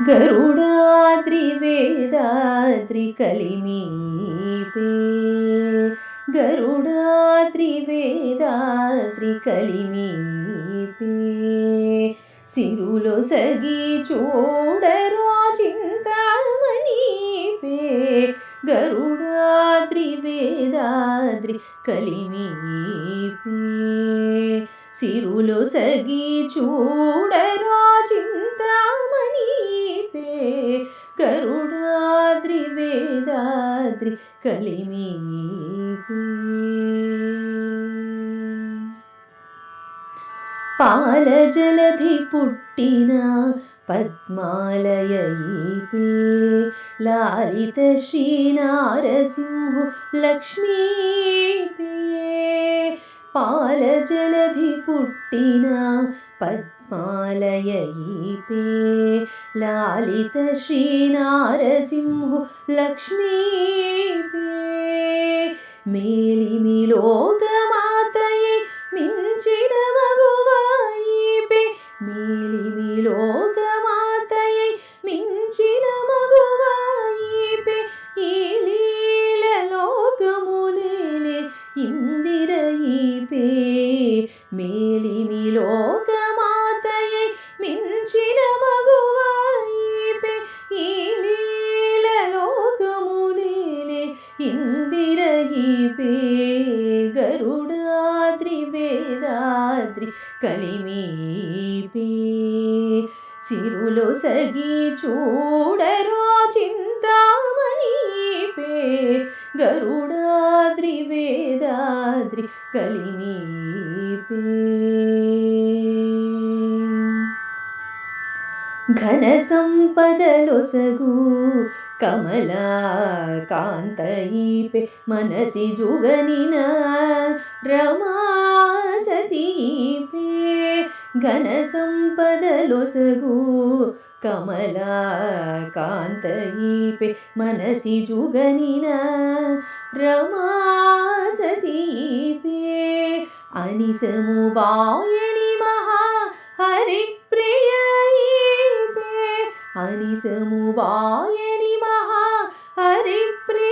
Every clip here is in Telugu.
గరుడాద్రి వేదాద్రి కలిమీపే గరుడాద్రి వేదాద్రి కలిమీపే సిరులో సగి చూడరా చింతామణిపే గరుడాద్రి వేదాద్రి కలిమీపే సిరులో సగి చూడరా करुणाद्रि वेदाद्रिकलिमीपे पालजलधिपुट्टिना पद्मालयीपे लालितश्रीनारसिंहलक्ष्मीपे पालजलधिपुट्टिना പത്മാലയീപേ ലാലിത ശ്രീനാരസിംഹു ലക്ഷ്മീപേ. മേലിമിലോകമാതയെ മിഞ്ചിട മകുവായീപേ മേലിമിലോകമാതയെ മിഞ്ചിട മകുവായീപേ ഈ ലീല ലോകമുലേ ഇന്ദിരയീപേ മേലിമിലോക లోకములేలే ఇందిరయిపే గరుడాద్రి వేదాద్రి కలిమీపే. సిరులో సగి చూడరా చింతామణిపే. గరుడాద్రి వేదాద్రి కలిమీపే. ఘన సంపదలొసగు కమలా కాంతయీపే మనసి జుగనిన రమా సతీపే ఘన సంపదలొసగు కమలా కాంతయీపే మనసి జుగనిన రమా సతీపే అనిసము బాయని మహా హరిప్రియీపే అనిసము బాయని हरिप्रियैवे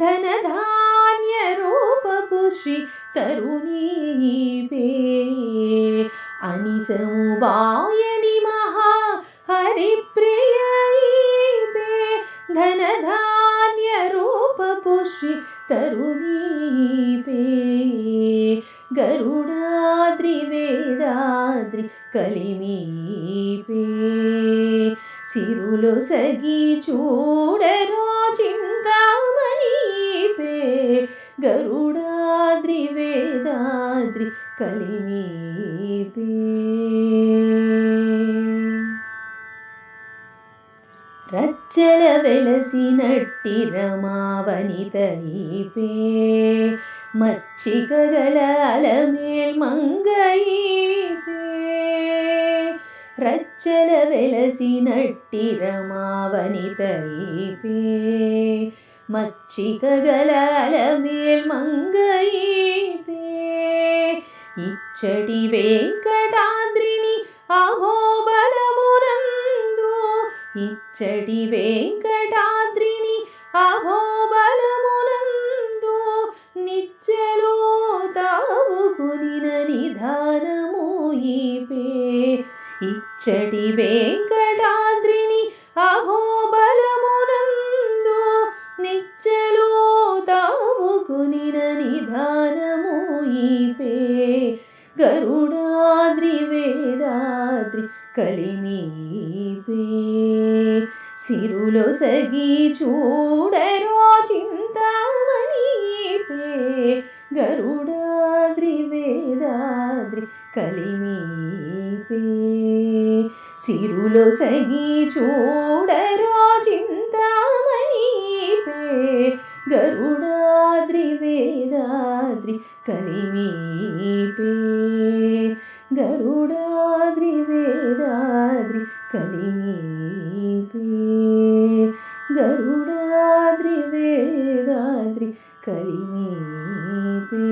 धनधान्यरूपपुषि तरुणी बे। अनिसंवायनिमः हरिप्रियैवे धनधान्यरूप पोषि तरुणीपे गरुणाद्रि वेदाद्रिकलिमीपे సిరులు రూపపు శ్రీ తరుణీపే గరుడాద్రి వేదాద్రి కలిమీపే సిరులో సగి చూడరా చింతామణిపే గరుడాద్రి వేదాద్రి కలిమీపే రచ్చల వెలసినట్టి రమావనితయీపే మచ్చికగల అలమేల్ మంగయీపే రచ్చల వెలసినట్టి రమావనితయీపే మచ్చికగల మేల్ మంగయీపే ఇచ్చటి వెంకటాద్రిని అహోబలమునందు. ఇచ్చటి వెంకటాద్రిని అహోబలమునందు. నిచ్చలో తావు కొనిన నిధాన ఇచ్చటి వెంకటాద్రిని అహోబలమునందు నిచ్చలో తావుకునిన నిధానము ఈపే. గరుడాద్రి వేదాద్రి కలిమీపే. సిరులో సగి చూడరో చింతామణిపే గరుడాద్రి వేదాద్రి కలిమీపే. సిరులో సగి చూడరోజింతామణి గరుడాద్రి వేదాద్రి కలిమీపే గరుడాద్రి వేదాద్రి కలిమీపే గరుడాద్రి వేదాద్రి కలిమీపే